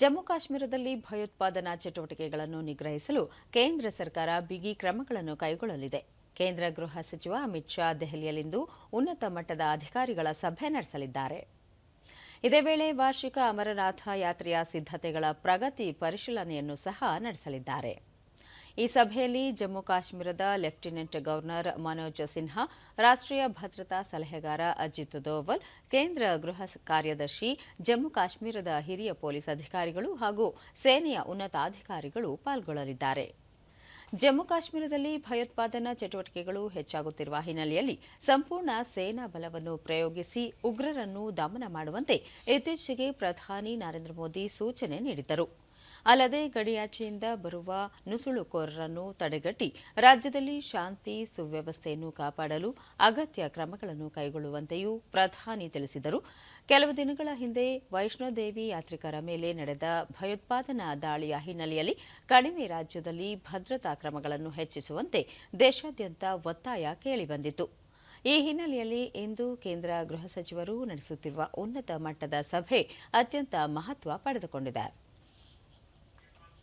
ಜಮ್ಮು ಕಾಶ್ಮೀರದಲ್ಲಿ ಭಯೋತ್ಪಾದನಾ ಚಟುವಟಿಕೆಗಳನ್ನು ನಿಗ್ರಹಿಸಲು ಕೇಂದ್ರ ಸರ್ಕಾರ ಬಿಗಿ ಕ್ರಮಗಳನ್ನು ಕೈಗೊಳ್ಳಲಿದೆ. ಕೇಂದ್ರ ಗೃಹ ಸಚಿವ ಅಮಿತ್ ಶಾ ದೆಹಲಿಯಲ್ಲಿಂದು ಉನ್ನತ ಮಟ್ಟದ ಅಧಿಕಾರಿಗಳ ಸಭೆ ನಡೆಸಲಿದ್ದಾರೆ. ಇದೇ ವೇಳೆ ವಾರ್ಷಿಕ ಅಮರನಾಥ ಯಾತ್ರೆಯ ಸಿದ್ಧತೆಗಳ ಪ್ರಗತಿ ಪರಿಶೀಲನೆಯನ್ನು ಸಹ ನಡೆಸಲಿದ್ದಾರೆ. ಈ ಸಭೆಯಲ್ಲಿ ಜಮ್ಮು ಕಾಶ್ಮೀರದ ಲೆಫ್ಟಿನೆಂಟ್ ಗವರ್ನರ್ ಮನೋಜ್ ಸಿನ್ಹಾ, ರಾಷ್ಟ್ರೀಯ ಭದ್ರತಾ ಸಲಹೆಗಾರ ಅಜಿತ್ ದೋವಲ್, ಕೇಂದ್ರ ಗೃಹ ಕಾರ್ಯದರ್ಶಿ, ಜಮ್ಮು ಕಾಶ್ಮೀರದ ಹಿರಿಯ ಪೊಲೀಸ್ ಅಧಿಕಾರಿಗಳು ಹಾಗೂ ಸೇನೆಯ ಉನ್ನತಾಧಿಕಾರಿಗಳು ಪಾಲ್ಗೊಳ್ಳಲಿದ್ದಾರೆ. ಜಮ್ಮು ಕಾಶ್ಮೀರದಲ್ಲಿ ಭಯೋತ್ಪಾದನಾ ಚಟುವಟಿಕೆಗಳು ಹೆಚ್ಚಾಗುತ್ತಿರುವ ಹಿನ್ನೆಲೆಯಲ್ಲಿ ಸಂಪೂರ್ಣ ಸೇನಾ ಬಲವನ್ನು ಪ್ರಯೋಗಿಸಿ ಉಗ್ರರನ್ನು ದಮನ ಮಾಡುವಂತೆ ಇತ್ತೀಚೆಗೆ ಪ್ರಧಾನಿ ನರೇಂದ್ರ ಮೋದಿ ಸೂಚನೆ ನೀಡಿದ್ದರು. ಅಲ್ಲದೆ ಗಡಿಯಾಚೆಯಿಂದ ಬರುವ ನುಸುಳುಕೋರರನ್ನು ತಡೆಗಟ್ಟಿ ರಾಜ್ಯದಲ್ಲಿ ಶಾಂತಿ, ಸುವ್ಯವಸ್ಥೆಯನ್ನು ಕಾಪಾಡಲು ಅಗತ್ಯ ಕ್ರಮಗಳನ್ನು ಕೈಗೊಳ್ಳುವಂತೆಯೂ ಪ್ರಧಾನಿ ತಿಳಿಸಿದರು. ಕೆಲವು ದಿನಗಳ ಹಿಂದೆ ವೈಷ್ಣೋದೇವಿ ಯಾತ್ರಿಕರ ಮೇಲೆ ನಡೆದ ಭಯೋತ್ಪಾದನಾ ದಾಳಿಯ ಹಿನ್ನೆಲೆಯಲ್ಲಿ ಕಣಿವೆ ರಾಜ್ಯದಲ್ಲಿ ಭದ್ರತಾ ಕ್ರಮಗಳನ್ನು ಹೆಚ್ಚಿಸುವಂತೆ ದೇಶಾದ್ಯಂತ ಒತ್ತಾಯ ಕೇಳಿಬಂದಿತು ಈ ಹಿನ್ನೆಲೆಯಲ್ಲಿ ಇಂದು ಕೇಂದ್ರ ಗೃಹ ಸಚಿವರು ನಡೆಸುತ್ತಿರುವ ಉನ್ನತ ಮಟ್ಟದ ಸಭೆ ಅತ್ಯಂತ ಮಹತ್ವ ಪಡೆದುಕೊಂಡಿದೆ.